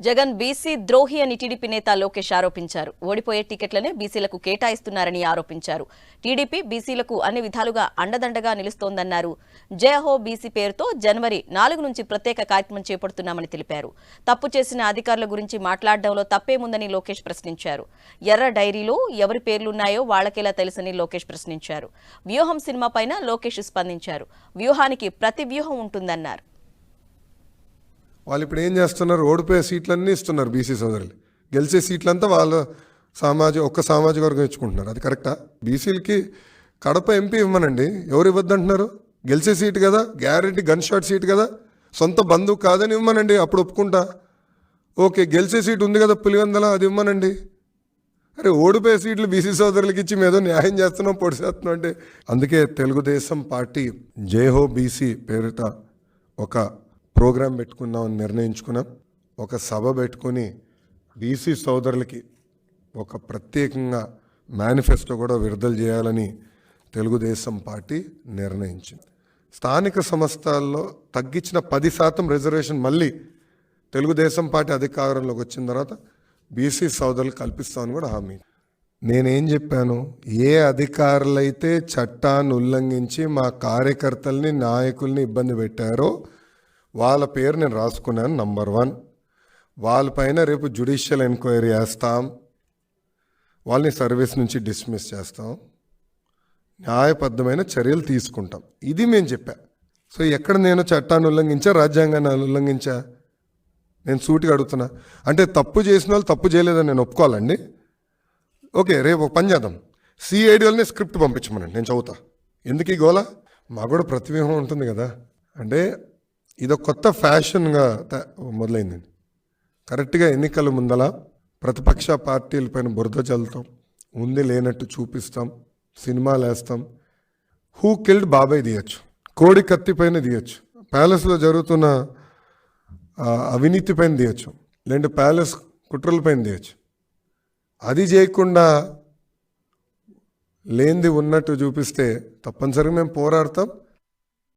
Jagan BC ద్రోహి అని TDP నేత లోకేష్ ఆరోపించారు. ఓడిపోయే టికెట్లనే బీసీలకు కేటాయిస్తున్నారని ఆరోపించారు. టీడీపీ బీసీలకు అన్ని విధాలుగా అండదండగా నిలుస్తోందన్నారు. జయహో బీసీ పేరుతో జనవరి నాలుగు నుంచి ప్రత్యేక కార్యక్రమం చేపడుతున్నామని తెలిపారు. తప్పు చేసిన అధికారుల గురించి మాట్లాడడంలో తప్పేముందని లోకేష్ ప్రశ్నించారు. ఎర్ర డైరీలో ఎవరి పేర్లున్నాయో వాళ్ళకేలా తెలుసని లోకేష్ ప్రశ్నించారు. వ్యూహం సినిమా పైన లోకేష్ స్పందించారు. వ్యూహానికి ప్రతి వ్యూహం ఉంటుందన్నారు. వాళ్ళు ఇప్పుడు ఏం చేస్తున్నారు? ఓడిపోయే సీట్లన్నీ ఇస్తున్నారు బీసీ సోదరులు. గెలిచే సీట్లంతా వాళ్ళ సామాజిక ఒక్క సామాజిక వర్గం ఇచ్చుకుంటున్నారు. అది కరెక్టా? బీసీలకి కడప ఎంపీ ఇవ్వమనండి. ఎవరు ఇవ్వద్దంటున్నారు? గెలిచే సీట్ కదా? గ్యారెంటీ గన్ షాట్ సీట్ కదా? సొంత బంధువు కాదని ఇవ్వమనండి. అప్పుడు ఒప్పుకుంటా. ఓకే గెలిచే సీట్ ఉంది కదా పులివెందల అది ఇవ్వమనండి. అరే ఓడిపోయే సీట్లు బీసీ సోదరులకి ఇచ్చి మేదో న్యాయం చేస్తున్నాం పొడి చేస్తున్నాం అంటే. అందుకే తెలుగుదేశం పార్టీ జేహో బీసీ పేరిట ఒక ప్రోగ్రాం పెట్టుకుందామని నిర్ణయించుకున్నాం. ఒక సభ పెట్టుకుని బీసీ సోదరులకి ఒక ప్రత్యేకంగా మేనిఫెస్టో కూడా విడుదల చేయాలని తెలుగుదేశం పార్టీ నిర్ణయించింది. స్థానిక సంస్థల్లో తగ్గించిన పది శాతం రిజర్వేషన్ మళ్ళీ తెలుగుదేశం పార్టీ అధికారంలోకి వచ్చిన తర్వాత బీసీ సోదరులు కల్పిస్తామని కూడా హామీ నేనేం చెప్పాను? ఏ అధికారులైతే చట్టాన్ని ఉల్లంఘించి మా కార్యకర్తల్ని నాయకుల్ని ఇబ్బంది పెట్టారో వాళ్ళ పేరు నేను రాసుకున్నాను నంబర్ వన్ వాళ్ళపైన రేపు జ్యుడిషియల్ ఎంక్వైరీ చేస్తాం వాళ్ళని సర్వీస్ నుంచి డిస్మిస్ చేస్తాం. న్యాయబద్ధమైన చర్యలు తీసుకుంటాం. ఇది మేము చెప్పా. సో ఎక్కడ నేను చట్టాన్ని ఉల్లంఘించా రాజ్యాంగాన్ని ఉల్లంఘించా? నేను సూటిగా అడుగుతున్నా. అంటే తప్పు చేసిన వాళ్ళు తప్పు చేయలేదని నేను ఒప్పుకోవాలండి. ఓకే రేపు ఒక పని చేద్దాం. సిఐడి వాళ్ళని స్క్రిప్ట్ పంపించమనండి. నేను చదువుతా. ఎందుకు ఈ గోల? మాకు కూడా ప్రతిబింబం ఉంటుంది కదా. అంటే ఇది కొత్త ఫ్యాషన్గా మొదలైందండి కరెక్ట్గా ఎన్నికల ముందల ప్రతిపక్ష పార్టీలపైన బురద చల్లుతాం ఉంది లేనట్టు చూపిస్తాం సినిమాలు వేస్తాం. హూ కిల్డ్ బాబాయ్ తీయచ్చు కోడి కత్తి పైన తీయచ్చు ప్యాలెస్లో జరుగుతున్న అవినీతి పైన తీయచ్చు లేదంటే ప్యాలెస్ కుట్రల పైన తీయచ్చు. అది చేయకుండా లేనిది ఉన్నట్టు చూపిస్తే తప్పనిసరిగా మేము పోరాడతాం.